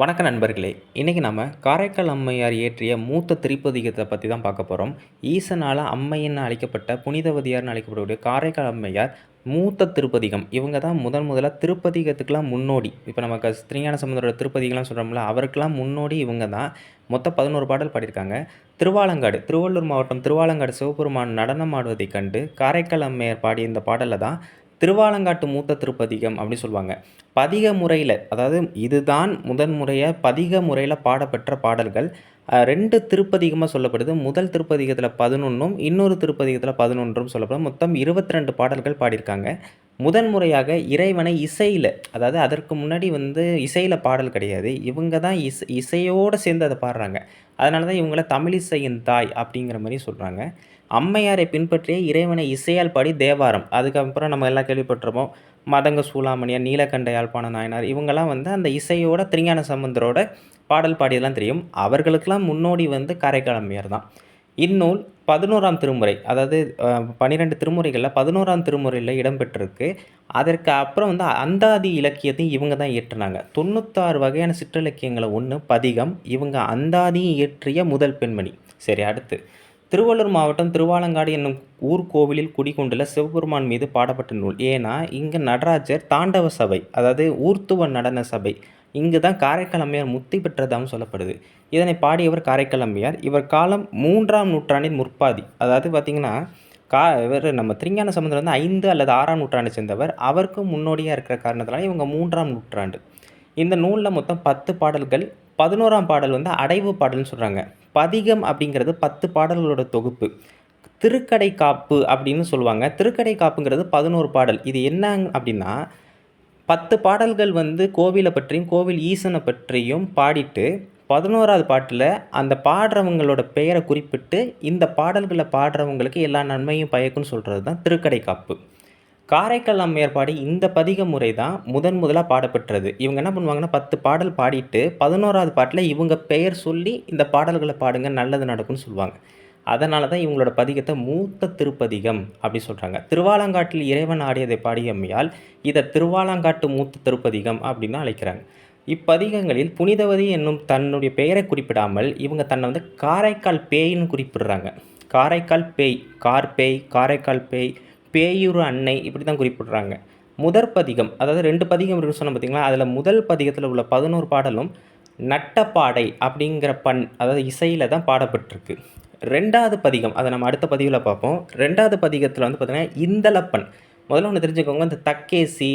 வணக்க நண்பர்களே இன்றைக்கி நம்ம காரைக்கால் அம்மையார் இயற்றிய மூத்த திருப்பதிகத்தை பற்றி தான் பார்க்க போகிறோம் ஈசனால் அம்மைன்னு அழைக்கப்பட்ட புனிதவதியார்னு அழைக்கப்படக்கூடிய காரைக்கால் அம்மையார் மூத்த திருப்பதிகம். இவங்க தான் முதன் முதலாக திருப்பதிகத்துக்கெலாம் முன்னோடி. இப்போ நமக்கு ஸ்ரீஞான சமுதரோட திருப்பதிகம்லாம் சொல்கிறோம்ல அவருக்கெல்லாம் முன்னோடி இவங்க தான் மொத்தம் பதினோரு பாடல் பாடியிருக்காங்க. திருவாலங்காடு திருவள்ளூர் மாவட்டம் திருவாலங்காடு சிவபெருமான் நடனம் ஆடுவதைக் கண்டு காரைக்கால் அம்மையார் பாடிய இந்த பாடலில் தான் திருவாலங்காட்டு மூத்த திருப்பதிகம் அப்படின்னு சொல்லுவாங்க. பதிக முறையில் அதாவது இதுதான் முதன் முறையாக பதிக முறையில் பாடப்பெற்ற பாடல்கள். ரெண்டு திருப்பதிகமாக சொல்லப்படுது. முதல் திருப்பதிகத்தில் பதினொன்றும் இன்னொரு திருப்பதிகத்தில் பதினொன்றும் சொல்லப்படும். மொத்தம் இருபத்தி ரெண்டு பாடல்கள் பாடியிருக்காங்க. முதன் முறையாக இறைவனை இசையில் அதாவது அதற்கு முன்னாடி வந்து இசையில் பாடல் கிடையாது. இவங்க தான் இசை இசையோடு சேர்ந்து அதை பாடுறாங்க. அதனால தான் இவங்கள தமிழிசையின் தாய் அப்படிங்கிற மாதிரி சொல்கிறாங்க அம்மையாரை பின்பற்றிய இறைவனை இசையால் பாடி தேவாரம். அதுக்கப்புறம் நம்ம எல்லாம் கேள்விப்பட்டிருப்போம். மதங்க சூளாமணியார் நீலகண்ட யாழ்ப்பாண நாயனார் இவங்கெல்லாம் வந்து அந்த இசையோட திருஞான சம்பந்தரோட பாடல் பாடியெல்லாம் தெரியும். அவர்களுக்கெல்லாம் முன்னோடி வந்து காரைக்கால் தான். இந்நூல் பதினோராம் திருமுறை அதாவது பன்னிரெண்டு திருமுறைகளில் பதினோராம் திருமுறையில் இடம்பெற்றிருக்கு. அதற்கு அப்புறம் வந்து அந்தாதி இலக்கியத்தையும் இவங்க தான் இயற்றினாங்க. தொண்ணூத்தாறு வகையான சிற்றிலக்கியங்களை ஒன்று பதிகம் இவங்க அந்தாதியும் இயற்றிய முதல் பெண்மணி. சரி அடுத்து. திருவள்ளூர் மாவட்டம் திருவாலங்காடு என்னும் ஊர் கோவிலில் குடிகொண்டுள்ள சிவபெருமான் மீது பாடப்பட்ட நூல். ஏன்னா இங்கே நடராஜர் தாண்டவ சபை அதாவது ஊர்த்துவ நடன சபை இங்கு தான் காரைக்கால் அம்மையார் முத்தி பெற்றதாகவும் சொல்லப்படுது. இதனை பாடியவர் காரைக்கால் அம்மையார் இவர் காலம் மூன்றாம் நூற்றாண்டின் முற்பாதி. அதாவது பார்த்திங்கன்னா கா இவர் நம்ம திருஞான சமுதிரம் வந்து ஐந்து அல்லது ஆறாம் நூற்றாண்டை சேர்ந்தவர். அவருக்கும் முன்னோடியாக இருக்கிற காரணத்தினால இவங்க மூன்றாம் நூற்றாண்டு. இந்த நூலில் மொத்தம் பத்து பாடல்கள் பதினோராம் பாடல் வந்து அடைவு பாடல்னு சொல்கிறாங்க பதிகம் அப்படிங்கிறது பத்து பாடல்களோட தொகுப்பு. திருக்கடை காப்பு அப்படின்னு சொல்லுவாங்க. திருக்கடை காப்புங்கிறது பதினோரு பாடல். இது என்ன அப்படின்னா பத்து பாடல்கள் வந்து கோவிலை பற்றியும் கோவில் ஈசனை பற்றியும் பாடிட்டு பதினோராவது பாட்டில் அந்த பாடுறவங்களோட பெயரை குறிப்பிட்டு இந்த பாடல்களை பாடுறவங்களுக்கு எல்லா நன்மையும் பயக்குன்னு சொல்கிறது தான் திருக்கடை காப்பு. காரைக்கால் அம்மையார் பாடி இந்த பதிக முறை தான் முதன் முதலாக பாடப்பெற்றது. இவங்க என்ன பண்ணுவாங்கன்னா பத்து பாடல் பாடிட்டு பதினோராவது பாட்டில் இவங்க பெயர் சொல்லி இந்த பாடல்களை பாடுங்க நல்லது நடக்கும்னு சொல்லுவாங்க. அதனால தான் இவங்களோட பதிகத்தை மூத்த திருப்பதிகம் அப்படி சொல்கிறாங்க திருவாலங்காட்டில் இறைவன் ஆடியதை பாடிய அம்மையால் இதை திருவாலங்காட்டு மூத்த திருப்பதிகம் அப்படின்னு அழைக்கிறாங்க. இப்பதிகங்களில் புனிதவதி என்னும் தன்னுடைய பெயரை குறிப்பிடாமல் இவங்க தன்னை வந்து காரைக்கால் பேயின்னு குறிப்பிடுறாங்க. காரைக்கால் பேய் கார் பேய் காரைக்கால் பேய் பேயுரு அன்னை இப்படி தான் குறிப்பிடுறாங்க. முதற் பதிகம் அதாவது ரெண்டு பதிகம் இருக்குன்னு சொன்னால் பார்த்தீங்களா? அதில் முதல் பதிகத்தில் உள்ள பதினோரு பாடலும் நட்டப்பாடை அப்படிங்கிற பண் அதாவது இசையில் தான் பாடப்பட்டிருக்கு. ரெண்டாவது பதிகம் அதை நம்ம அடுத்த பதிவில் பார்ப்போம். ரெண்டாவது பதிகத்தில் வந்து பார்த்திங்கன்னா இந்தளப்பன் முதல்ல ஒன்று தெரிஞ்சுக்கோங்க இந்த தக்கேசி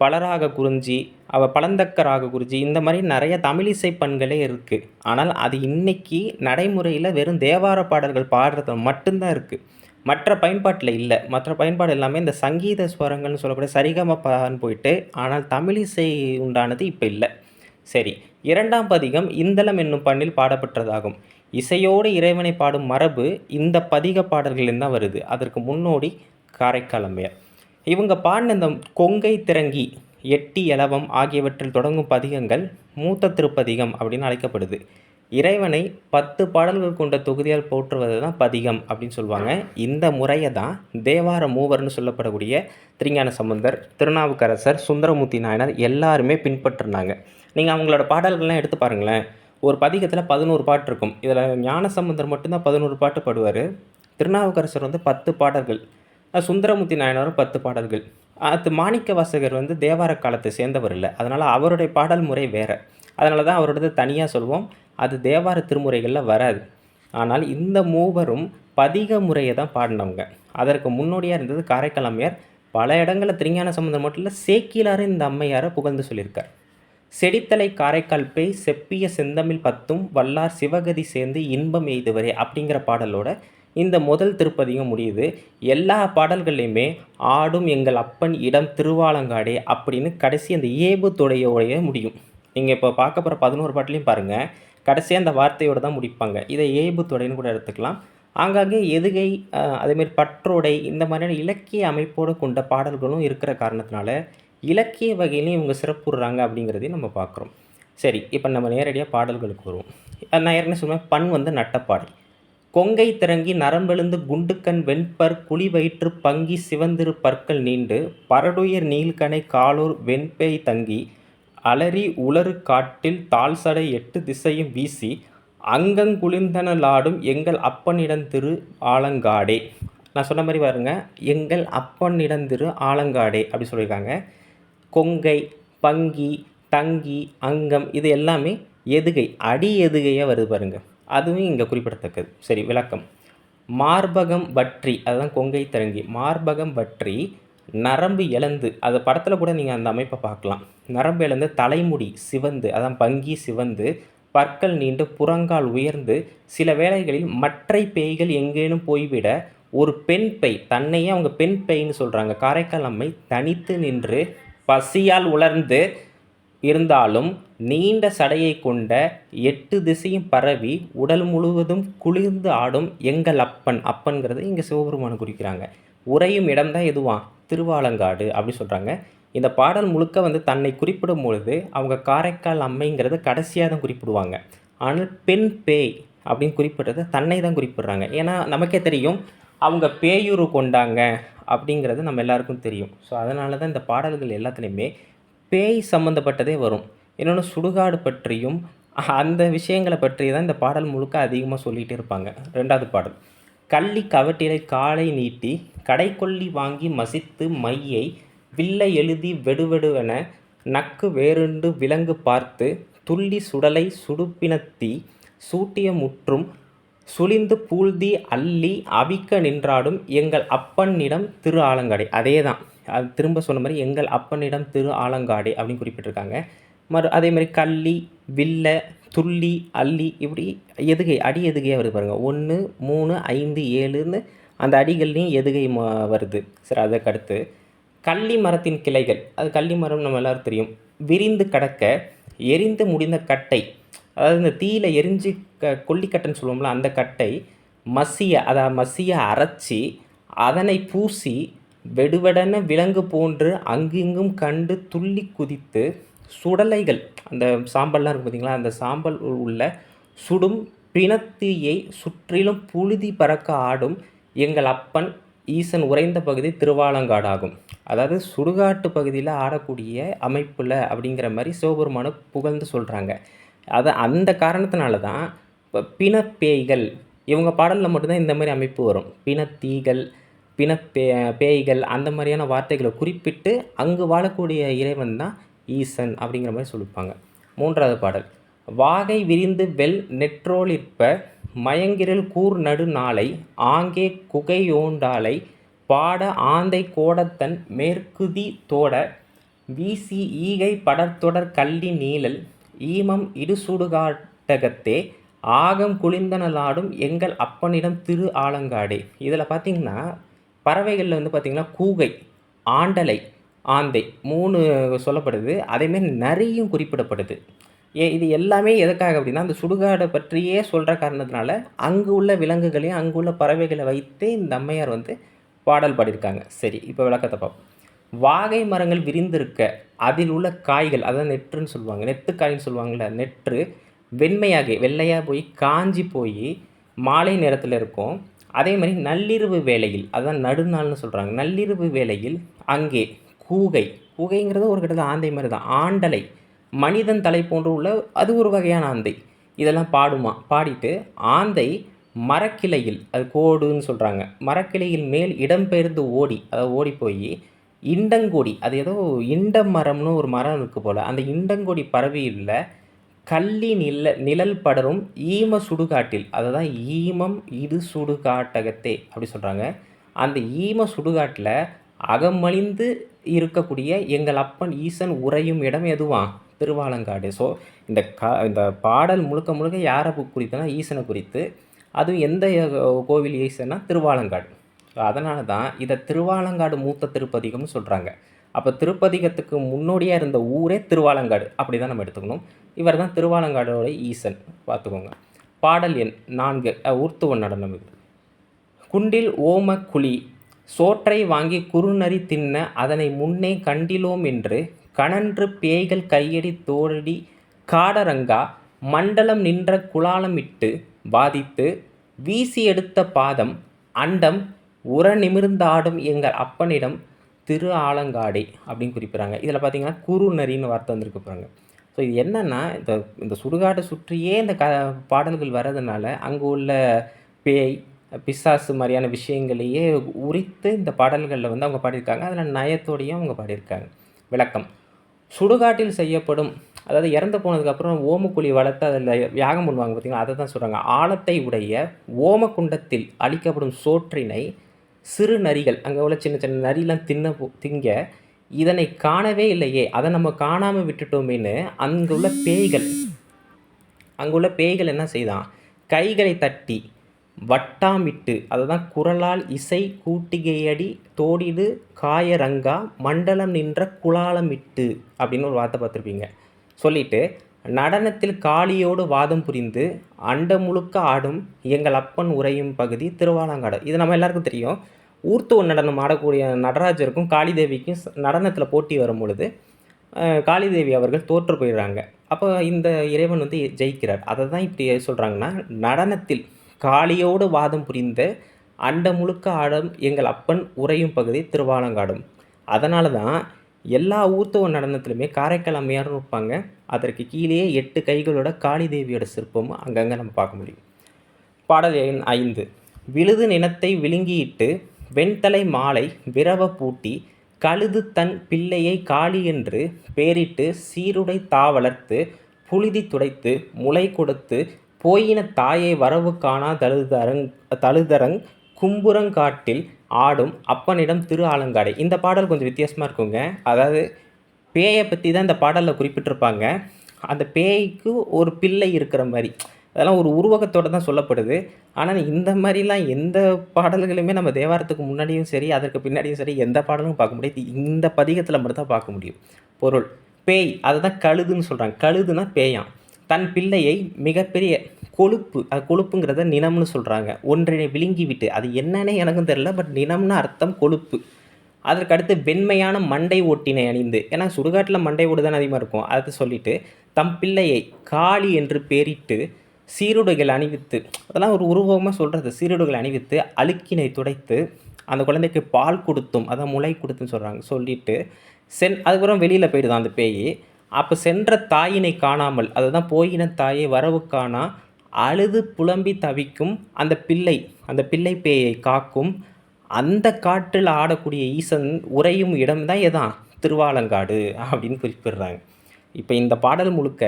பலராக குறிஞ்சி அவ பழந்தக்க ராக குறிஞ்சி இந்த மாதிரி நிறைய தமிழிசை பண்களே இருக்குது ஆனால் அது இன்னைக்கு நடைமுறையில் வெறும் தேவார பாடல்கள் பாடுறது மட்டும்தான் இருக்குது மற்ற பயன்பாட்டில் இல்லை. மற்ற பயன்பாடு எல்லாமே இந்த சங்கீத ஸ்வரங்கள்னு சொல்லக்கூடிய சரிகமப்பான்னு போயிட்டு ஆனால் தமிழிசை உண்டானது இப்போ இல்லை. சரி இரண்டாம் பதிகம் இந்தளம் என்னும் பண்ணில் பாடப்பட்டதாகும் இசையோடு இறைவனை பாடும் மரபு இந்த பதிக பாடல்களில் தான் வருது. அதற்கு முன்னோடி காரைக்கால் இவங்க பாடின இந்த கொங்கை திரங்கி எட்டி எலவம் ஆகியவற்றில் தொடங்கும் பதிகங்கள் மூத்த திருப்பதிகம் அப்படின்னு அழைக்கப்படுது. இறைவனை பத்து பாடல்கள் கொண்ட தொகுதியால் போற்றுவது தான் பதிகம் அப்படின்னு சொல்லுவாங்க. இந்த முறையை தான் தேவார மூவர்னு சொல்லப்படக்கூடிய திருஞான சம்பந்தர் திருநாவுக்கரசர் சுந்தரமூர்த்தி நாயனர் எல்லாருமே பின்பற்றினாங்க. நீங்கள் அவங்களோட பாடல்கள்லாம் எடுத்து பாருங்களேன். ஒரு பதிகத்தில் பதினோரு பாட்டு இருக்கும். இதில் ஞான சம்பந்தர் மட்டும்தான் பதினோரு பாட்டு பாடுவார். திருநாவுக்கரசர் வந்து பத்து பாடல்கள். சுந்தரமூர்த்தி நாயனாரும் பத்து பாடல்கள். அது மாணிக்க வாசகர் வந்து தேவார காலத்தை சேர்ந்தவர் இல்லை. அதனால் அவருடைய பாடல் முறை வேறு. அதனால தான் அவரோடது தனியாக சொல்லுவோம் அது தேவார திருமுறைகளில் வராது. ஆனால் இந்த மூவரும் பதிக முறையை தான் பாடினவங்க. அதற்கு முன்னோடியாக இருந்தது காரைக்கால் அம்மையார் பல இடங்களில் திருஞான சம்பந்தம் மட்டும் இல்லை சேக்கிலாறு இந்த அம்மையாரை புகழ்ந்து சொல்லியிருக்கார். செடித்தலை காரைக்கால் பேய் செப்பிய செந்தமிழ் பத்தும் வல்லார் சிவகதி சேர்ந்து இன்பம் எய்துவரே அப்படிங்கிற பாடலோட இந்த முதல் திருப்பதியும் முடியுது. எல்லா பாடல்கள்லையுமே ஆடும் எங்கள் அப்பன் இடம் திருவாலங்காடே அப்படின்னு கடைசி அந்த ஏபு தொடையோடைய முடியும். நீங்கள் இப்போ பார்க்க போகிற பதினோரு பாட்டிலையும் பாருங்கள் கடைசியாக அந்த வார்த்தையோடு தான் முடிப்பாங்க. இதை ஏபு தொடைன்னு கூட எடுத்துக்கலாம். ஆங்காங்கே எதுகை அதேமாரி பற்றோடை இந்த மாதிரியான இலக்கிய அமைப்போடு கொண்ட பாடல்களும் இருக்கிற காரணத்தினால இலக்கிய வகையிலையும் இவங்க சிறப்புறாங்க அப்படிங்கிறதையும் நம்ம பார்க்குறோம். சரி இப்போ நம்ம நேரடியாக பாடல்களுக்கு வருவோம். நான் ஏற்கனவே சொன்னேன் பண் வந்து நட்டப்பாடை கொங்கை திறங்கி நரம்பெழுந்து குண்டுக்கண் வெண்பர் குழி வயிற்று பங்கி சிவந்திரு பற்கள் நீண்டு பரடுயர் நீல்கனை காலூர் வெண்பேய் தங்கி அலறி உளறு காட்டில் தாழ்சடை எட்டு திசையும் வீசி அங்கங்குளிந்தனலாடும் எங்கள் அப்பனிடந்திரு ஆலங்காடே. நான் சொன்ன மாதிரி பாருங்க எங்கள் அப்பனிடந்திரு ஆலங்காடே அப்படி சொல்லியிருக்காங்க. கொங்கை பங்கி தங்கி அங்கம் இது எல்லாமே எதுகை அடி எதுகையாக வருது பாருங்க. அதுவும் இங்கே குறிப்பிடத்தக்கது. சரி விளக்கம். மார்பகம் வற்றி அதுதான் கொங்கை தரங்கி. மார்பகம் வற்றி நரம்பு இழந்து அது படத்தில் கூட நீங்கள் அந்த அமைப்பை பார்க்கலாம். நரம்பு இழந்து தலைமுடி சிவந்து அதான் பங்கி சிவந்து பற்கள் நீண்டு புறங்கால் உயர்ந்து சில வேளைகளில் மற்றை பேய்கள் எங்கேனும் போய்விட ஒரு பெண் பேய் தன்னையே அவங்க பெண் பேய்ன்னு சொல்கிறாங்க காரைக்கால் அம்மை தனித்து நின்று பசியால் உலர்ந்து இருந்தாலும் நீண்ட சடையை கொண்ட எட்டு திசையும் பரவி உடல் முழுவதும் குளிர்ந்து ஆடும் எங்கள் அப்பன். அப்பன்கிறத இங்கே சிவபெருமானை குறிக்கிறாங்க. உறையும் இடம்தான் எதுவான் திருவாலங்காடு அப்படி சொல்கிறாங்க இந்த பாடல் முழுக்க வந்து தன்னை குறிப்பிடும் பொழுது அவங்க காரைக்கால் அம்மைங்கிறது கடைசியாக தான் குறிப்பிடுவாங்க. ஆனால் பெண் பேய் அப்படின்னு குறிப்பிட்றது தன்னை தான் குறிப்பிடுறாங்க. ஏன்னா நமக்கே தெரியும் அவங்க பேயூர் கொண்டாங்க அப்படிங்கிறது நம்ம எல்லாருக்கும் தெரியும். ஸோ அதனால தான் இந்த பாடல்கள் எல்லாத்துலேயுமே பேய் சம்மந்தப்பட்டதே வரும். இன்னொன்று சுடுகாடு பற்றியும் அந்த விஷயங்களை பற்றி தான் இந்த பாடல் முழுக்க அதிகமாக சொல்லிகிட்டே இருப்பாங்க. ரெண்டாவது பாடல். கள்ளி கவட்டிலை காலை நீட்டி கடைக்கொல்லி வாங்கி மசித்து மையை வில்லை எழுதி வெடுவெடுவென நக்கு வேறுண்டு விலங்கு பார்த்து துள்ளி சுடலை சுடுப்பினத்தீ சூட்டிய முற்றும் சுழிந்து பூழ்தி அள்ளி அவிக்க நின்றாடும் எங்கள் அப்பனிடம் திரு ஆலங்காடி. அதே தான் அது திரும்ப சொன்ன மாதிரி எங்கள் அப்பனிடம் திரு ஆலங்காடி அப்படின்னு குறிப்பிட்டிருக்காங்க. மறு அதே மாதிரி கள்ளி வில்ல துள்ளி அள்ளி இப்படி எதுகை அடி எதுகையாக வருது பாருங்கள் ஒன்று மூணு ஐந்து ஏழுன்னு அந்த அடிகள்லேயும் எதுகை மா வருது. சரி அதுக்கு அடுத்து கள்ளி மரத்தின் கிளைகள். அது கள்ளி மரம் நம்ம எல்லோரும் தெரியும். விரிந்து கடக்க எரிந்து முடிந்த கட்டை. அதாவது இந்த தீயில எரிஞ்சு க கொல்லிக்கட்டைன்னு சொல்லுவோம்ல அந்த கட்டை மசிய அதை மசிய அரைச்சி அதனை பூசி வெடுவெடன விலங்கு போன்று அங்கிங்கும் கண்டு துள்ளி குதித்து சுடலைகள். அந்த சாம்பல்லாம் இருக்கும் பார்த்தீங்களா அந்த சாம்பல் உள்ள சுடும் பிணத்தீயை சுற்றிலும் புழுதி பறக்க ஆடும் எங்கள் அப்பன் ஈசன் உறைந்த பகுதி திருவாலங்காடாகும். அதாவது சுடுகாட்டு பகுதியில் ஆடக்கூடிய அமைப்பில் அப்படிங்கிற மாதிரி சிவபெருமானை புகழ்ந்து சொல்கிறாங்க அதை அந்த காரணத்தினால தான் இப்போ பிணப்பேய்கள் இவங்க பாடலில் மட்டும்தான் இந்த மாதிரி அமைப்பு வரும். பிணத்தீகள் பிணப்பே பேய்கள் அந்த மாதிரியான வார்த்தைகளை குறிப்பிட்டு அங்கு வாழக்கூடிய இறைவன் தான் ஈசன் அப்படிங்கிற மாதிரி சொல்லிப்பாங்க. மூன்றாவது பாடல் வாகை விரிந்து வெல் நெற்றோலிற்ப மயங்கிரல் கூர் நடு நாளை ஆங்கே குகையோண்டாலை பாட ஆந்தை கோடத்தன் மேற்குதி தோட வீசி ஈகை படர்தொடர் கள்ளி நீழல் ஈமம் இடுசுடுகாட்டகத்தே ஆகம் குளிர்ந்தனலாடும் எங்கள் அப்பனிடம் திரு ஆலங்காடே. இதில் பார்த்திங்கன்னா பறவைகளில் வந்து பார்த்திங்கன்னா கூகை ஆண்டலை ஆந்தை மூணு சொல்லப்படுது. அதேமாரி நரியும் குறிப்பிடப்படுது. ஏ இது எல்லாமே எதுக்காக அப்படின்னா அந்த சுடுகாடை பற்றியே சொல்கிற காரணத்தினால அங்கு உள்ள விலங்குகளையும் அங்கு உள்ள பறவைகளை வைத்தே இந்த அம்மையார் வந்து பாடல் பாடியிருக்காங்க. சரி இப்போ விளக்கத்தை பார்ப்போம். வாகை மரங்கள் விரிந்திருக்க அதில் உள்ள காய்கள் அதான் நெற்றுன்னு சொல்லுவாங்க நெத்துக்காயின்னு சொல்லுவாங்கள்ல நெற்று வெண்மையாகி வெள்ளையாக போய் காஞ்சி போய் மாலை நேரத்தில் இருக்கும். அதே மாதிரி நள்ளிரவு வேளையில் அதான் நடுநாள்னு சொல்கிறாங்க நள்ளிரவு வேளையில் அங்கே கூகை கூகைங்கிறது ஒரு கிட்டத்தட்ட ஆந்தை மாதிரி தான் ஆண்டலை மனிதன் தலை போன்று உள்ள அது ஒரு வகையான ஆந்தை. இதெல்லாம் பாடுமா பாடிட்டு ஆந்தை மரக்கிளையில் அது கோடுன்னு சொல்கிறாங்க மரக்கிளையில் மேல் இடம்பெயர்ந்து ஓடி அதை ஓடி போய் இண்டங்கோடி அது ஏதோ இண்ட மரம்னு ஒரு மரம் இருக்குது போல். அந்த இண்டங்கோடி பறவையில் கள்ளி நில நிழல் படரும் ஈம சுடுகாட்டில் அதை தான் ஈமம் இது சுடுகாட்டகத்தே அப்படி சொல்கிறாங்க அந்த ஈம சுடுகாட்டில் அகமழிந்து இருக்கக்கூடிய எங்கள் அப்பன் ஈசன் உறையும் இடம் எதுவான் திருவாலங்காடு. ஸோ இந்த கா இந்த பாடல் முழுக்க முழுக்க யாரை குறித்துனா ஈசனை குறித்து. அதுவும் எந்த கோவில் ஈசன்னா திருவாலங்காடு. ஸோ அதனால தான் இதை திருவாலங்காடு மூத்த திருப்பதிகம்னு சொல்கிறாங்க அப்போ திருப்பதிகத்துக்கு முன்னோடியாக இருந்த ஊரே திருவாலங்காடு. அப்படி தான் நம்ம எடுத்துக்கணும். இவர் தான் திருவாலங்காடோட ஈசன். பார்த்துக்கோங்க. பாடல் எண் நான்கு. உர்த்துவ ஊர்த்துவ நடனம் இது. குண்டில் ஓம குழி சோற்றை வாங்கி குறுநரி தின்ன அதனை முன்னே கண்டிலோம் என்று கணன்று பேய்கள் கையடி தோழடி காடரங்கா மண்டலம் நின்ற குலாலமிட்டு பாதித்து வீசி எடுத்த பாதம் அண்டம் உர நிமிர்ந்தாடும் எங்கள் அப்பனிடம் திரு ஆலங்காடை அப்படின்னு குறிப்பிட்றாங்க. இதில் பார்த்தீங்கன்னா குறுநரின்னு வார்த்தை வந்திருக்கு பாருங்க. ஸோ இது என்னென்னா இந்த இந்த சுடுகாட்டை சுற்றியே இந்த க பாடல்கள் வர்றதுனால அங்கே உள்ள பேய் பிசாசு மாதிரியான விஷயங்களையே உரித்து இந்த பாடல்களில் வந்து அவங்க பாடியிருக்காங்க. அதில் நயத்தோடையும் அவங்க பாடியிருக்காங்க. விளக்கம். சுடுகாட்டில் செய்யப்படும் அதாவது இறந்து போனதுக்கப்புறம் ஓமக்குழி வளர்த்து அதில் யாகம் பண்ணுவாங்க பார்த்தீங்களா? அதை தான் சொல்கிறாங்க ஆழத்தை உடைய ஓமக்குண்டத்தில் அளிக்கப்படும் சோற்றினை சிறு நரிகள் அங்கே உள்ள சின்ன சின்ன நரிலாம் தின்ன போ- திங்க இதனை காணவே இல்லையே. அதை நம்ம காணாமல் விட்டுட்டோமேன்னு அங்குள்ள பேய்கள் அங்குள்ள பேய்கள் என்ன செய்தான்? கைகளை தட்டி வட்டாமிட்டு அதுதான் குரலால் இசை கூட்டிகையடி தோடிடு காயரங்கா மண்டலம் நின்ற குலாலமிட்டு அப்படின்னு ஒரு வார்த்தை பார்த்துருப்பீங்க. சொல்லிட்டு நடனத்தில் காளியோடு வாதம் புரிந்து அண்ட முழுக்க ஆடும் எங்கள் அப்பன் உறையும் பகுதி திருவாலங்காடு. இது நம்ம எல்லாருக்கும் தெரியும். ஊர்த்துவ நடனம் ஆடக்கூடிய நடராஜருக்கும் காளிதேவிக்கும் நடனத்தில் போட்டி வரும் பொழுது காளிதேவி அவர்கள் தோற்று போயிடுறாங்க. அப்போ இந்த இறைவன் வந்து ஜெயிக்கிறார். அதை தான் இப்படி சொல்கிறாங்கன்னா நடனத்தில் காளியோடு வாதம் புரிந்த அண்ட முழுக்க ஆடும் எங்கள் அப்பன் உறையும் பகுதி திருவாலங்காடும். அதனால தான் எல்லா ஊர்த்துவ நடனத்திலுமே காரைக்கால் அம்மையாரும் இருப்பாங்க. அதற்கு கீழேயே எட்டு கைகளோட காளிதேவியோட சிற்பமும் அங்கங்கே நம்ம பார்க்க முடியும். பாடல் எண் ஐந்து. விழுது நினத்தை விழுங்கியிட்டு வெண்தலை மாலை விரவ பூட்டி கழுது தன் பிள்ளையை காளி என்று பேரிட்டு சீருடை தாவளர்த்து புழுதி துடைத்து முளை கொடுத்து போயின தாயை வரவு காணா தழுதரங் தழுதரங் கும்புறங்காட்டில் ஆடும் அப்பனிடம் திரு ஆலங்காடை. இந்த பாடல் கொஞ்சம் வித்தியாசமாக இருக்குங்க. அதாவது பேயை பற்றி தான் இந்த பாடலில் குறிப்பிட்டிருப்பாங்க. அந்த பேய்க்கு ஒரு பிள்ளை இருக்கிற மாதிரி. அதெல்லாம் ஒரு உருவகத்தோடு தான் சொல்லப்படுது. ஆனால் இந்த மாதிரிலாம் எந்த பாடல்களுமே நம்ம தேவாரத்துக்கு முன்னாடியும் சரி அதற்கு பின்னாடியும் சரி எந்த பாடலும் பார்க்க முடியாது. இந்த பதிகத்தில் மட்டும் தான் பார்க்க முடியும். பொருள். பேய் அதை தான் கழுதுன்னு சொல்கிறாங்க கழுதுனா பேயாம். தன் பிள்ளையை மிகப்பெரிய கொழுப்பு அது கொழுப்புங்கிறத நினம்னு சொல்கிறாங்க ஒன்றினை விழுங்கி விட்டு அது என்னன்னே எனக்கும் தெரில பட் நினம்னு அர்த்தம் கொழுப்பு. அதற்கு அடுத்து வெண்மையான மண்டை ஓட்டினை அணிந்து. ஏன்னா சுடுகாட்டில் மண்டை ஓடு தான் அதிகமாக இருக்கும். அதை சொல்லிவிட்டு தம் பிள்ளையை காளி என்று பேரிட்டு சீருடைகள் அணிவித்து அதெல்லாம் ஒரு உருவகமாக சொல்கிறது சீருடைகள் அணிவித்து அழுக்கினை துடைத்து அந்த குழந்தைக்கு பால் கொடுத்தும் அதான் முளை கொடுத்துன்னு சொல்கிறாங்க சொல்லிவிட்டு சென் அதுக்கப்புறம் வெளியில் போயிடுதான் அந்த பேய். அப்போ சென்ற தாயினை காணாமல் அதுதான் போயின தாயை வரவு காணா அழுது புலம்பி தவிக்கும் அந்த பிள்ளை அந்த பிள்ளை பேயை காக்கும். அந்த காற்றில் ஆடக்கூடிய ஈசன் உறையும் இடம்தான் எதான்? திருவாலங்காடு அப்படின்னு குறிப்பிடுறாங்க. இப்போ இந்த பாடல் முழுக்க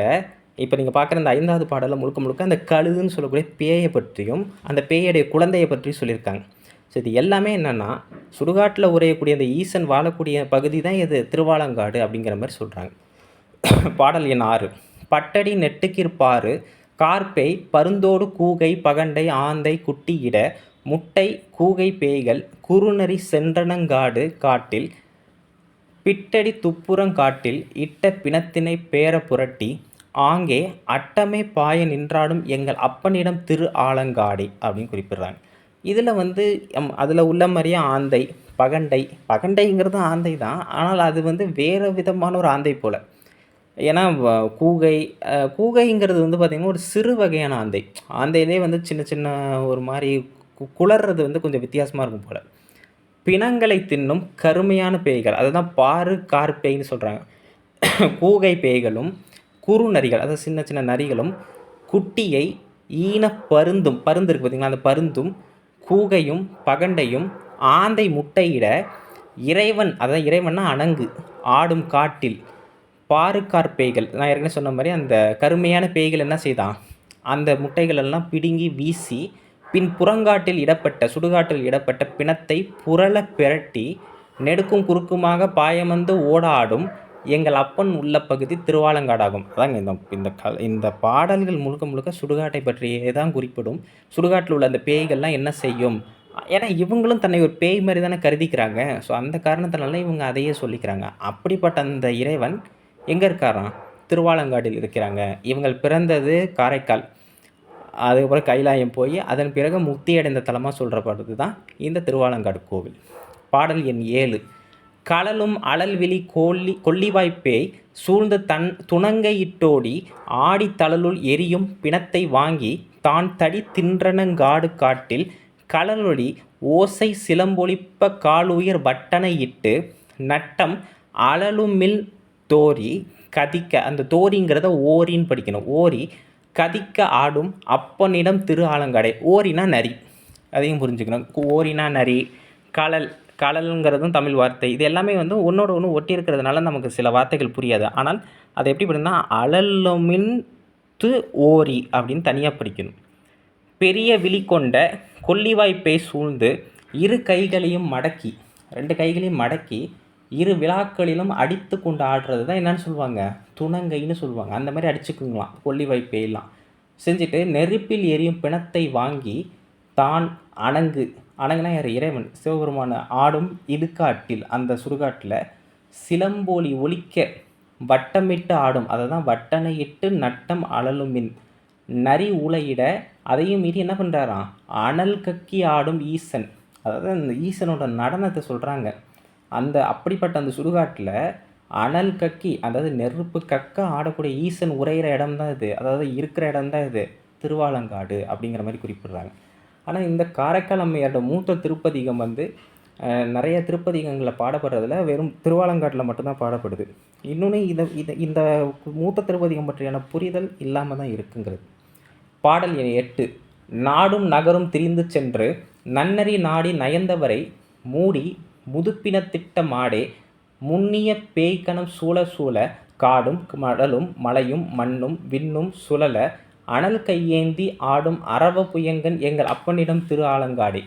இப்போ நீங்கள் பார்க்குற இந்த ஐந்தாவது பாடலில் முழுக்க முழுக்க அந்த கழுதுன்னு சொல்லக்கூடிய பேயை பற்றியும் அந்த பேயுடைய குழந்தையை பற்றியும் சொல்லியிருக்காங்க. ஸோ இது எல்லாமே என்னென்னா சுடுகாட்டில் உரையக்கூடிய அந்த ஈசன் வாழக்கூடிய பகுதி தான் இது திருவாலங்காடு அப்படிங்கிற மாதிரி சொல்கிறாங்க பாடல் எண் ஆறு. பட்டடி நெட்டுக்கிற்பாறு கார்பை பருந்தோடு கூகை பகண்டை ஆந்தை குட்டியிட முட்டை கூகை பேய்கள் குறுநரி சென்றனங்காடு காட்டில் பிட்டடி துப்புரங்காட்டில் இட்ட பிணத்தினை பேர புரட்டி ஆங்கே அட்டமே பாய நின்றாடும் எங்கள் அப்பனிடம் திரு ஆலங்காடை அப்படின்னு குறிப்பிடுறாங்க. இதில் வந்து அதில் உள்ள மாதிரியே ஆந்தை பகண்டை பகண்டைங்கிறது ஆந்தை தான் ஆனால் அது வந்து வேறு விதமான ஒரு ஆந்தை போல். ஏன்னா கூகை கூகைங்கிறது வந்து பார்த்திங்கன்னா ஒரு சிறு வகையான ஆந்தை. ஆந்தையிலே வந்து சின்ன சின்ன ஒரு மாதிரி கு- வந்து கொஞ்சம் வித்தியாசமாக இருக்கும் போல். பிணங்களை தின்னும் கருமையான பேய்கள் அதுதான் பாரு கார் பேய்ன்னு சொல்கிறாங்க கூகை பேய்களும் குறு நரிகள் அதாவது சின்ன சின்ன நரிகளும் குட்டியை ஈன பருந்தும் பருந்து இருக்கு பார்த்திங்கன்னா அந்த பருந்தும் கூகையும் பகண்டையும் ஆந்தை முட்டையிட இறைவன் அதாவது இறைவன்னா அணங்கு ஆடும் காட்டில் பாருக்கார் பேய்கள். நான் ஏற்கனவே சொன்ன மாதிரி அந்த கருமையான பேய்கள் என்ன செய்தான் அந்த முட்டைகளெல்லாம் பிடுங்கி வீசி பின் புறங்காட்டில் இடப்பட்ட சுடுகாட்டில் இடப்பட்ட பிணத்தை புரள பிரட்டி நெடுக்கும் குறுக்குமாக பாயமந்து ஓடாடும் எங்கள் அப்பன் உள்ள பகுதி திருவாலங்காடாகும். அதாங்க இந்த இந்த க இந்த பாடல்கள் முழுக்க முழுக்க சுடுகாட்டை பற்றியே தான் குறிப்பிடும். சுடுகாட்டில் உள்ள அந்த பேய்கள்லாம் என்ன செய்யும்? ஏன்னா இவங்களும் தன்னை ஒரு பேய் மாதிரி தானே கருதிக்கிறாங்க. ஸோ அந்த காரணத்தினால இவங்க அதையே சொல்லிக்கிறாங்க. அப்படிப்பட்ட அந்த இறைவன் எங்கே இருக்காராம்? திருவாலங்காடில் இருக்கிறாங்க. இவங்கள் பிறந்தது காரைக்கால். அதுக்கப்புறம் கைலாயம் போய் அதன் பிறகு முக்தியடைந்த தலமாக சொல்கிறப்படுறது தான் இந்த திருவாலங்காடு கோவில். பாடல் எண் ஏழு. கலலும் அழல்விழி கொல்லி கொல்லிவாய்ப்பேய் சூழ்ந்து தன் துணங்கையிட்டோடி ஆடி தளலுள் எரியும் பிணத்தை வாங்கி தான் தடி தின்றனங்காடு காட்டில் களலொளி ஓசை சிலம்பொழிப்ப காலுயிர் வட்டனை இட்டு நட்டம் அழலுமில் தோரி கதிக்க அந்த தோரிங்கிறத ஓரின்னு படிக்கணும். ஓரி கதிக்க ஆடும் அப்பனிடம் திரு ஆலங்கடை. ஓரினா நரி. அதையும் புரிஞ்சுக்கணும். ஓரினா நரி கலல் கடலுங்கிறதும் தமிழ் வார்த்தை. இது எல்லாமே வந்து ஒன்றோட ஒன்று ஒட்டி இருக்கிறதுனால நமக்கு சில வார்த்தைகள் புரியாது. ஆனால் அதை எப்படி படினா அலலுமின்து ஓரி அப்படின்னு தனியாக படிக்கணும். பெரிய விழி கொண்ட கொள்ளிவாய்ப்பை சூழ்ந்து இரு கைகளையும் மடக்கி ரெண்டு கைகளையும் மடக்கி இரு விழாக்களிலும் அடித்து கொண்டு ஆடுறது தான் என்னன்னு சொல்லுவாங்க. துணங்கைன்னு சொல்லுவாங்க. அந்த மாதிரி அடிச்சுக்குங்களாம். கொள்ளிவாய்ப்பையெல்லாம் செஞ்சுட்டு நெருப்பில் எரியும் பிணத்தை வாங்கி தான் அணங்கு. அணங்குனா யார்? இறைவன். சிவபெருமான ஆடும் இடுகாட்டில் அந்த சுடுகாட்டில் சிலம்போலி ஒலிக்க வட்டமிட்டு ஆடும். அதை தான் வட்டனையிட்டு நட்டம் அழலுமின். நரி உலையிட அதையும் மீறி என்ன பண்ணுறாராம் அனல் கக்கி ஆடும் ஈசன். அதாவது அந்த ஈசனோட நடனத்தை சொல்கிறாங்க அந்த அப்படிப்பட்ட அந்த சுடுகாட்டில் அனல் கக்கி அதாவது நெருப்பு கக்க ஆடக்கூடிய ஈசன் உரையிற இடம் தான் இது. அதாவது இருக்கிற இடம் தான் இது. திருவாலங்காடு அப்படிங்கிற மாதிரி குறிப்பிடுறாங்க. ஆனால் இந்த காரைக்கால் அம்மையாரோட மூத்த திருப்பதிகம் வந்து நிறைய திருப்பதிகங்களை பாடப்படுறதுல வெறும் திருவாலங்காட்டில் மட்டும்தான் பாடப்படுது. இன்னொன்று இதை இதை இந்த மூத்த திருப்பதிகம் பற்றியான புரிதல் இல்லாமல் தான் இருக்குங்கிறது. பாடல் எண் எட்டு. நாடும் நகரும் திரிந்து சென்று நன்னறி நாடி நயந்தவரை மூடி முதுப்பினத்திட்ட மாடே முன்னிய பேய்கணம் சூழ சூழ காடும் மடலும் மலையும் மண்ணும் விண்ணும் சுழல அனல் கையேந்தி ஆடும் அரவ புயங்கன் எங்கள் அப்பனிடம் திரு ஆலங்காடி.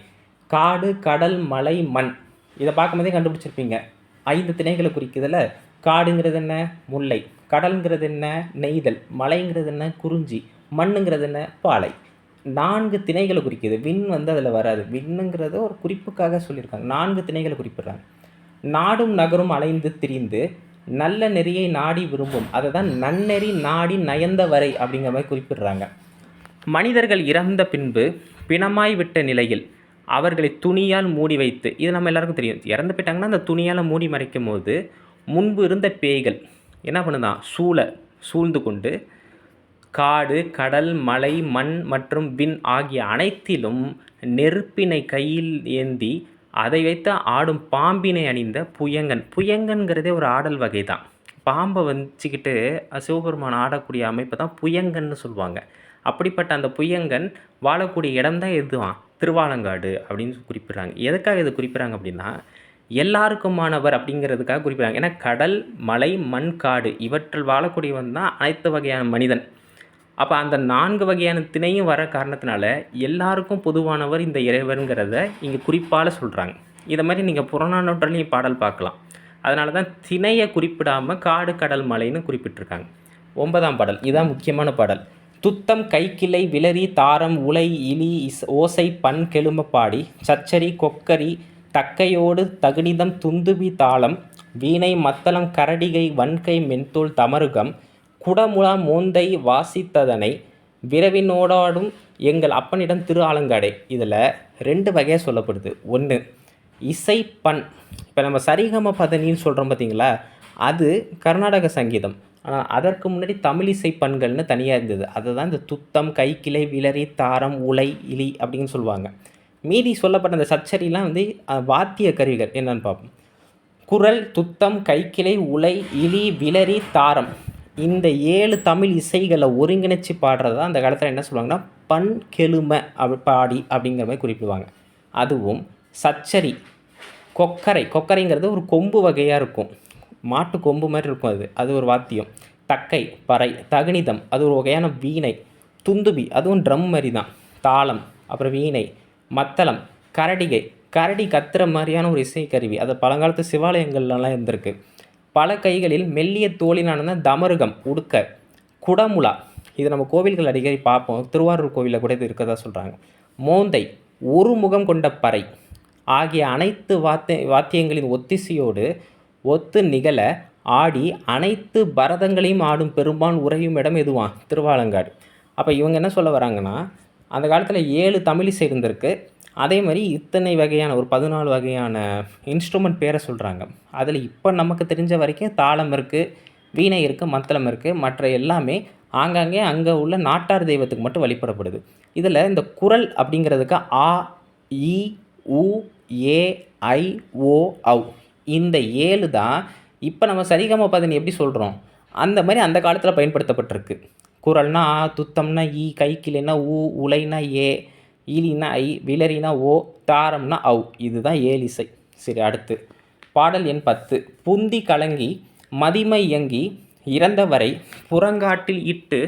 காடு கடல் மலை மண். இதை பார்க்கும்போதே கண்டுபிடிச்சிருப்பீங்க. ஐந்து திணைகளை குறிக்குதுல காடுங்கிறது என்ன முல்லை. கடல்ங்கிறது என்ன நெய்தல். மலைங்கிறது என்ன குறிஞ்சி. மண்ணுங்கிறது என்ன பாலை. நான்கு திணைகளை குறிக்குது. விண் வந்து அதில் வராது. விண்ணுங்கிறத ஒரு குறிப்புக்காக சொல்லியிருக்காங்க. நான்கு திணைகளை குறிப்பிட்றாங்க. நாடும் நகரும் அலைந்து திரிந்து நல்ல நெறியை நாடி விரும்பும். அதை தான் நன்னெறி நாடி நயந்த வரை அப்படிங்கிற மாதிரி குறிப்பிடுறாங்க. மனிதர்கள் இறந்த பின்பு பிணமாய் விட்ட நிலையில் அவர்களை துணியால் மூடி வைத்து இது நம்ம எல்லாருக்கும் தெரியும். இறந்து போயிட்டாங்கன்னா அந்த துணியால் மூடி மறைக்கும் போது முன்பு இருந்த பேய்கள் என்ன பண்ணுதான்? சூழ சூழ்ந்து கொண்டு காடு கடல் மலை மண் மற்றும் விண் ஆகிய அனைத்திலும் நெருப்பினை கையில் ஏந்தி அதை வைத்து ஆடும் பாம்பினை அணிந்த புயங்கன். புயங்கன்கிறதே ஒரு ஆடல் வகை தான் பாம்பை வச்சுக்கிட்டு சிவபெருமான் ஆடக்கூடிய அமைப்பை தான் புயங்கன்னு சொல்லுவாங்க. அப்படிப்பட்ட அந்த புயங்கன் வாழக்கூடிய இடம் தான் எதுவான் திருவாலங்காடு அப்படின்னு குறிப்பிடுறாங்க. எதுக்காக இதை குறிப்பிட்றாங்க அப்படின்னா எல்லாருக்குமானவர் அப்படிங்கிறதுக்காக குறிப்பிட்றாங்க. ஏன்னா கடல் மலை மண் காடு இவற்றில் வாழக்கூடியவன் தான் அனைத்து வகையான மனிதன். அப்போ அந்த நான்கு வகையான திணையும் வர காரணத்தினால எல்லாருக்கும் பொதுவானவர் இந்த இறைவருங்கிறத இங்கே குறிப்பால் சொல்கிறாங்க இதை மாதிரி நீங்கள் புறநானூற்றலையும் பாடல் பார்க்கலாம். அதனால தான் திணையை குறிப்பிடாமல் காடு கடல் மலைன்னு குறிப்பிட்டிருக்காங்க. ஒன்பதாம் பாடல். இதுதான் முக்கியமான பாடல். துத்தம் கைக்கிளை விளரி தாரம் உலை இலி இஸ் ஓசை பண் கெழும பாடி சச்சரி கொக்கரி தக்கையோடு தகுனிதம் துந்துபி தாளம் வீணை மத்தளம் கரடிகை வன்கை மென்தோல் தமருகம் குடமுழா மோந்தை வாசித்ததனை விரவினோடாடும் எங்கள் அப்பனிடம் திரு ஆலங்காடே. இதில் ரெண்டு வகையாக சொல்லப்படுது. ஒன்று இசைப்பண். இப்போ நம்ம சரிகம பதனின்னு சொல்கிறோம் பார்த்தீங்களா அது கர்நாடக சங்கீதம். ஆனால் அதற்கு முன்னாடி தமிழ் இசை பண்கள்னு தனியாக இருந்தது. அதுதான் இந்த துத்தம் கைக்கிளை விளரி தாரம் உலை இலி அப்படின்னு சொல்லுவாங்க. மீதி சொல்லப்பட்ட அந்த சச்சரிலாம் வந்து வாத்திய கருவிகள். என்னென்னு பார்ப்போம் குரல் துத்தம் கைக்கிளை உலை இலி விளரி தாரம். இந்த ஏழு தமிழ் இசைகளை ஒருங்கிணைச்சு பாடுறது தான் அந்த காலத்தில் என்ன சொல்லுவாங்கன்னா பண் கெழும அப்படி பாடி அப்படிங்கிற மாதிரி குறிப்பிடுவாங்க. அதுவும் சச்சரி கொக்கரை கொக்கரைங்கிறது ஒரு கொம்பு வகையாக இருக்கும். மாட்டு கொம்பு மாதிரி இருக்கும் அது. அது ஒரு வாத்தியம். தக்கை பறை தகுனிதம் அது ஒரு வகையான வீணை. துந்துபி அதுவும் ட்ரம் மாதிரி தான் தாளம் அப்புறம் வீணை. மத்தளம் கரடிகை. கரடி கத்துற மாதிரியான ஒரு இசைக்கருவி. அது பழங்காலத்து சிவாலயங்கள்லாம் இருந்திருக்கு. பல கைகளில் மெல்லிய தோலினான தமருகம் உடுக்க குடமுலா. இது நம்ம கோவில்கள் அடிக்கடி பார்ப்போம். திருவாரூர் கோவிலில் கூட இது இருக்கதா சொல்கிறாங்க மோந்தை ஒரு முகம் கொண்ட பறை ஆகிய அனைத்து வாத்திய வாத்தியங்களின் ஒத்திசையோடு ஒத்து நிகழ ஆடி அனைத்து பரதங்களையும் ஆடும் பெரும்பான் உறையும் இடம் எதுவான் திருவாலங்காடு. அப்போ இவங்க என்ன சொல்ல வராங்கன்னா அந்த காலத்தில் ஏழு தமிழிசை இருந்திருக்கு. அதே மாதிரி இத்தனை வகையான ஒரு பதினாலு வகையான இன்ஸ்ட்ருமெண்ட் பேரை சொல்கிறாங்க அதில் இப்போ நமக்கு தெரிஞ்ச வரைக்கும் தாளம் இருக்குது வீணை இருக்குது மத்தளம் இருக்குது மற்ற எல்லாமே ஆங்காங்கே அங்கே உள்ள நாட்டார் தெய்வத்துக்கு மட்டும் வழிபடப்படுது. இதில் இந்த குரல் அப்படிங்கிறதுக்கு ஆ இ உ ஏ ஐ ஓ ஔ. இந்த ஏழு தான் இப்போ நம்ம சரிகம பதனி எப்படி சொல்கிறோம் அந்த மாதிரி அந்த காலத்தில் பயன்படுத்தப்பட்டிருக்கு. குரல்னா ஆ துத்தம்னா ஈ கைக்கிளைனா உ உலைனா ஏ. ஈலினா ஐ விலரினா ஓ தாரம்னா ஔ. இதுதான் ஏலிசை சரி அடுத்து. பாடல் எண் பத்து. புந்தி கலங்கி மதிமை இயங்கி இறந்தவரை புறங்காட்டில் இட்டு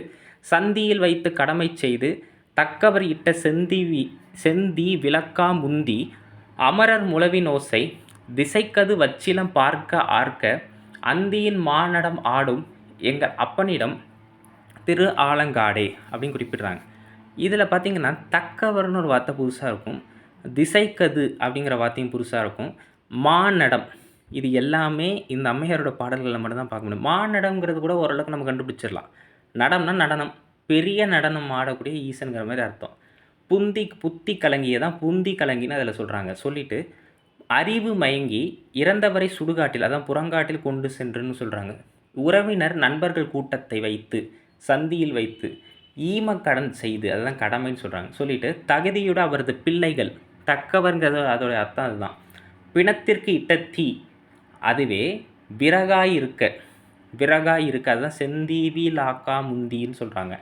சந்தியில் வைத்து கடமை செய்து தக்கவர் இட்ட செந்தி வி- செந்தி விளக்கா முந்தி அமரர் முழவின் ஓசை திசைக்கது வச்சிலம் பார்க்க ஆர்க்க அந்தியின் மானடம் ஆடும் எங்கள் அப்பனிடம் திரு ஆலங்காடே அப்படின்னு குறிப்பிடுறாங்க. இதில் பார்த்திங்கன்னா தக்கவர்னு ஒரு வார்த்தை புதுசாக இருக்கும். திசைக்கது அப்படிங்கிற வார்த்தையும் புதுசாக இருக்கும். மானடம். இது எல்லாமே இந்த அம்மையாரோட பாடல்களில் மட்டும்தான் பார்க்க முடியும். மானடம்ங்கிறது கூட ஓரளவுக்கு நம்ம கண்டுபிடிச்சிடலாம். நடம்னா நடனம். பெரிய நடனம் ஆடக்கூடிய ஈசனுங்கிற மாதிரி அர்த்தம். புந்தி புத்தி கலங்கியை தான் புந்தி கலங்கின்னு அதில் சொல்கிறாங்க சொல்லிட்டு அறிவு மயங்கி இறந்தவரை சுடுகாட்டில் அதான் புறங்காட்டில் கொண்டு சென்றுன்னு சொல்கிறாங்க உறவினர் நண்பர்கள் கூட்டத்தை வைத்து சந்தியில் வைத்து ஈமக்கடன் செய்து அதுதான் கடமைன்னு சொல்கிறாங்க சொல்லிட்டு தகுதியோட அவரது பிள்ளைகள் தக்கவர்ங்கிறது அதோட அர்த்தம் அதுதான். பிணத்திற்கு இட்ட தீ அதுவே விறகாய் இருக்க விறகாய் இருக்க அதுதான் செந்தீவி லாக்கா முந்தின்னு சொல்கிறாங்க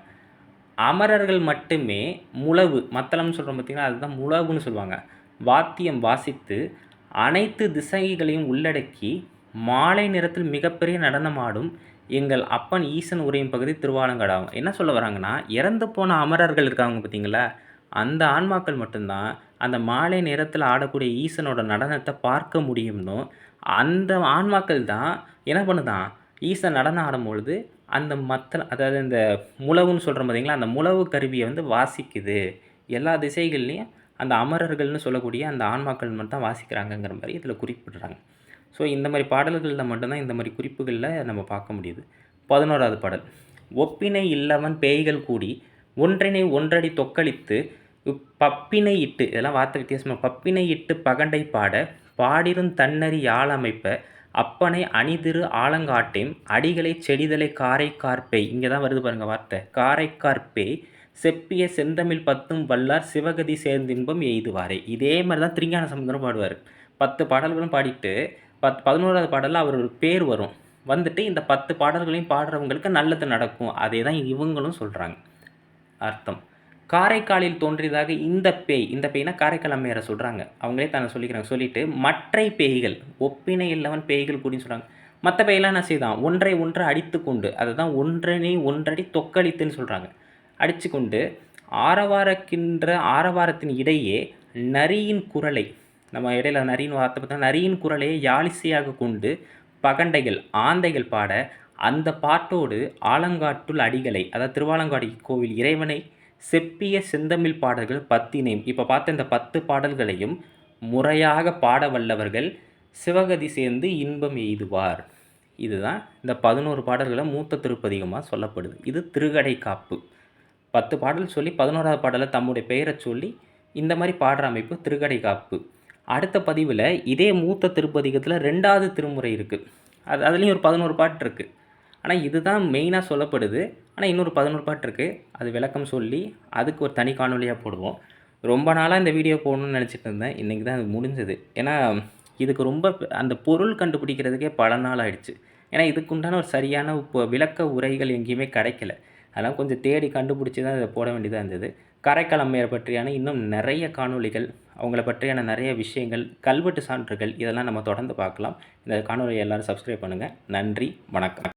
அமரர்கள் மட்டுமே முழவு மத்தளம்னு சொல்கிறோம் பார்த்திங்கன்னா அதுதான் முழவுன்னு சொல்லுவாங்க. வாத்தியம் வாசித்து அனைத்து திசைகளையும் உள்ளடக்கி மாலை நேரத்தில் மிகப்பெரிய நடனமாடும் எங்கள் அப்பன் ஈசன் உரையும் பகுதி திருவாலங்காடாகும். என்ன சொல்ல வராங்கன்னா இறந்து போன அமரர்கள் இருக்காங்க பார்த்தீங்களா? அந்த ஆன்மாக்கள் மட்டும்தான் அந்த மாலை நேரத்தில் ஆடக்கூடிய ஈசனோட நடனத்தை பார்க்க முடியும்னோ அந்த ஆன்மாக்கள் தான் என்ன பண்ணுதான்? ஈசன் நடனம் ஆடும்பொழுது அந்த மத்த அதாவது இந்த முழவுன்னு சொல்கிறோம் பார்த்தீங்களா? அந்த முழவு கருவியை வந்து வாசிக்குது. எல்லா திசைகள்லேயும் அந்த அமரர்கள்னு சொல்லக்கூடிய அந்த ஆன்மாக்கள் மட்டும் தான் வாசிக்கிறாங்கங்கிற மாதிரி இதில் குறிப்பிடுறாங்க. ஸோ இந்த மாதிரி பாடல்களில் மட்டும்தான் இந்த மாதிரி குறிப்புகளில் நம்ம பார்க்க முடியுது. பதினோராவது பாடல். ஒப்பினை இல்லவன் பேய்கள் கூடி ஒன்றினை ஒன்றடி தொக்களித்து பப்பினை இட்டு இதெல்லாம் வார்த்தை வித்தியாசமாக பப்பினை இட்டு பகண்டை பாட பாடிரும் தன்னறி யாழ் அமைப்ப அப்பனை அணிதிரு ஆலங்காட்டேம் அடிகளை செடிதலை காரை இங்கே தான் வருது பாருங்கள் வார்த்தை. காரை செப்பிய செந்தமிழ் பத்தும் வல்லார் சிவகதி சேர்ந்தின்பம் எய்துவாரே இதே மாதிரி தான் திருஞான சமுத்திரம் பாடுவார். பத்து பாடல்களும் பாடிட்டு பத் பதினோராவது பாடலில் அவர் ஒரு பேர் வரும். வந்துட்டு இந்த பத்து பாடல்களையும் பாடுறவங்களுக்கு நல்லது நடக்கும். அதே தான் இவங்களும் சொல்கிறாங்க அர்த்தம். காரைக்காலில் தோன்றியதாக இந்த பேய் இந்த பேய்னா காரைக்கால் அம்மையாரை சொல்கிறாங்க அவங்களே தானே சொல்லிக்கிறாங்க. சொல்லிட்டு மற்றை பேய்கள் ஒப்பினை இல்லவன் பேய்கள் கூடின்னு சொல்கிறாங்க மற்ற பேயெல்லாம் என்ன செய்தான்? ஒன்றை ஒன்றை அடித்து கொண்டு அதை தான் ஒன்றனை ஒன்றடி தொக்களித்துன்னு சொல்கிறாங்க அடித்து கொண்டு ஆரவாரக்கின்ற ஆரவாரத்தின் இடையே நரியின் குரலை நம்ம இடையில நரியின் வார்த்தை பார்த்தா நரியின் குரலையை யாழிசையாக கொண்டு பகண்டைகள் ஆந்தைகள் பாட அந்த பாட்டோடு ஆலங்காட்டுள் அடிகளை அதாவது திருவாலங்காடி கோவில் இறைவனை செப்பிய செந்தமிழ் பாடல்கள் பத்தினையும் இப்போ பார்த்த இந்த பத்து பாடல்களையும் முறையாக பாட வல்லவர்கள் சிவகதி சேர்ந்து இன்பம் எய்துவார். இதுதான் இந்த பதினோரு பாடல்களை மூத்த திருப்பதிகமாக சொல்லப்படுது. இது திருகடை காப்பு. பத்து பாடல் சொல்லி பதினோராவது பாடலை தம்முடைய பெயரை சொல்லி இந்த மாதிரி பாடுற அமைப்பு திருகடை காப்பு. அடுத்த பதிவில் இதே மூத்த திருப்பதிகத்தில் ரெண்டாவது திருமுறை இருக்குது அது அதுலேயும் ஒரு பதினோரு பாட்டு இருக்குது ஆனால் இதுதான் மெயினாக சொல்லப்படுது. ஆனால் இன்னொரு பதினோரு பாட்டு இருக்குது அது விளக்கம் சொல்லி அதுக்கு ஒரு தனி காணொலியாக போடுவோம். ரொம்ப நாளாக இந்த வீடியோ போடணும்னு நினச்சிட்டு இருந்தேன். இன்றைக்கி தான் அது முடிஞ்சது. ஏன்னா இதுக்கு ரொம்ப அந்த பொருள் கண்டுபிடிக்கிறதுக்கே பல நாள் ஆயிடுச்சு. ஏன்னா இதுக்குண்டான ஒரு சரியான இப்போ விளக்க உரைகள் எங்கேயுமே கிடைக்கல. அதெல்லாம் கொஞ்சம் தேடி கண்டுபிடிச்சி தான் இதை போட வேண்டியதாக இருந்தது. காரைக்கால் அம்மையார் பற்றியான இன்னும் நிறைய காணொளிகள் அவங்கள பற்றியான நிறைய விஷயங்கள் கல்வெட்டு சான்றுகள் இதெல்லாம் நம்ம தொடர்ந்து பார்க்கலாம். இந்த காணொலியை எல்லோரும் சப்ஸ்கிரைப் பண்ணுங்கள் நன்றி வணக்கம்.